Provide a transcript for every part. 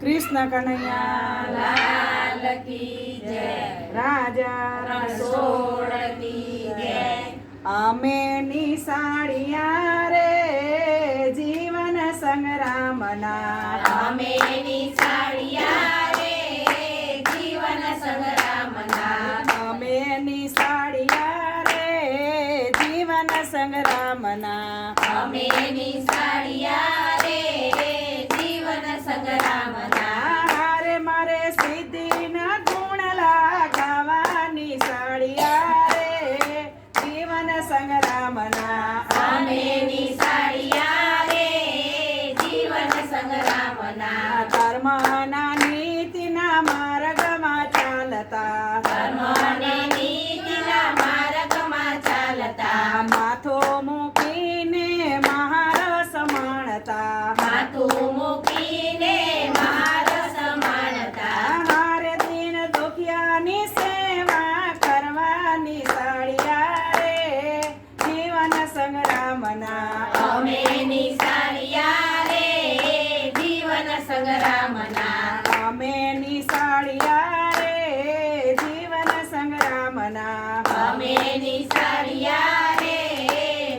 કૃષ્ણ કનૈયા. લાલ કી જય. રાજા રસોડ કી જય. અમે નિશાળિયા રે જીવન સંગ્રામના. અમે નિશાળિયા રે જીવન સંગ્રામના. અમે નિશાળિયા રે જીવન સંગ્રામના. અમે નિશાળિયા માથો મૂકીને મહારસ માણતા. માથું મૂકીને મારસ માણતા. હારે દિન દુખિયાની સેવા કરવાની સાળિયા રે. જીવન સંગ્રામના. અમે નિશાળિયા રે જીવન સંગ્રામના અમે નિશાળિયા રે જીવન સંગ્રામના અમે નિશાળિયા રે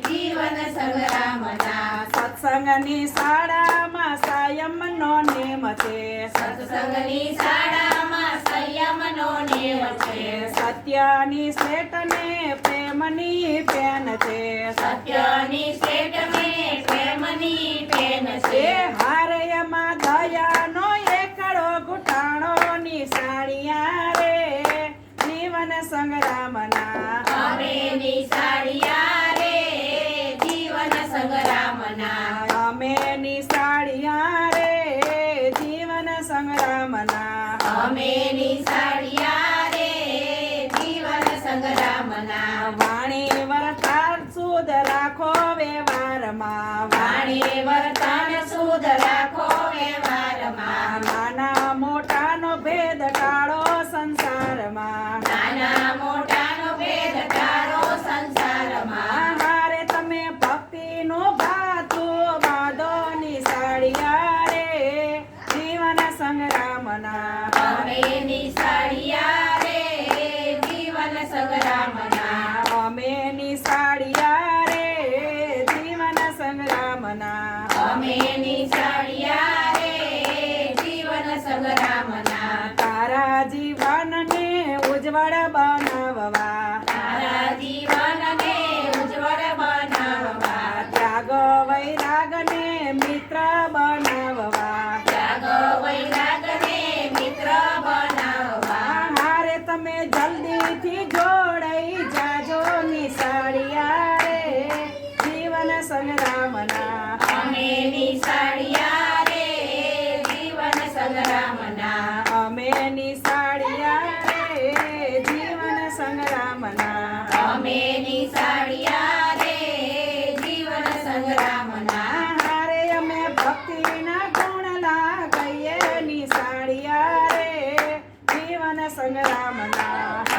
જીવન સંગ્રામના સત્સંગની શાળામાં સાયમનો નેમ છે સત્સંગની શાળામાં સંયમનો નેમ છે સત્યની શ્રેષ્ઠને પ્રેમની પેન છે સત્યની શ્રેષ્ઠ મેં પ્રેમની પેન એ છે હારયમાં દયાનો એકડો ઘૂંટાણો નિશાળિયા રે જીવન સંગ્રામના અમે નિશાળિયા રે જીવન સંગ્રામના અમે નિશાળિયા રે જીવન સંગ્રામના અમે નિસાળિયા રે જીવન સંગ્રામના. વાણી વરતાર સુદ રાખો વ્યવહારમાં. સંગ્રામના અમે નિશાળિયા રે જીવન સંગ્રામના જીવન સંગ્રામના અમે નિશાળિયા રે જીવન સંગ્રામના હારે અમે ભક્તિના ગુણ લાગીએ નિશાળિયા રે જીવન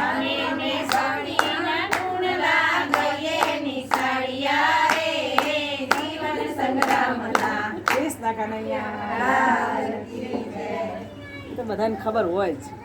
અમે નિશાળીના ગુણ લાગીએ નિશાળિયા રે જીવન સંગ્રામના કૃષ્ણ કનૈયા. તો બધાને ખબર હોય જ.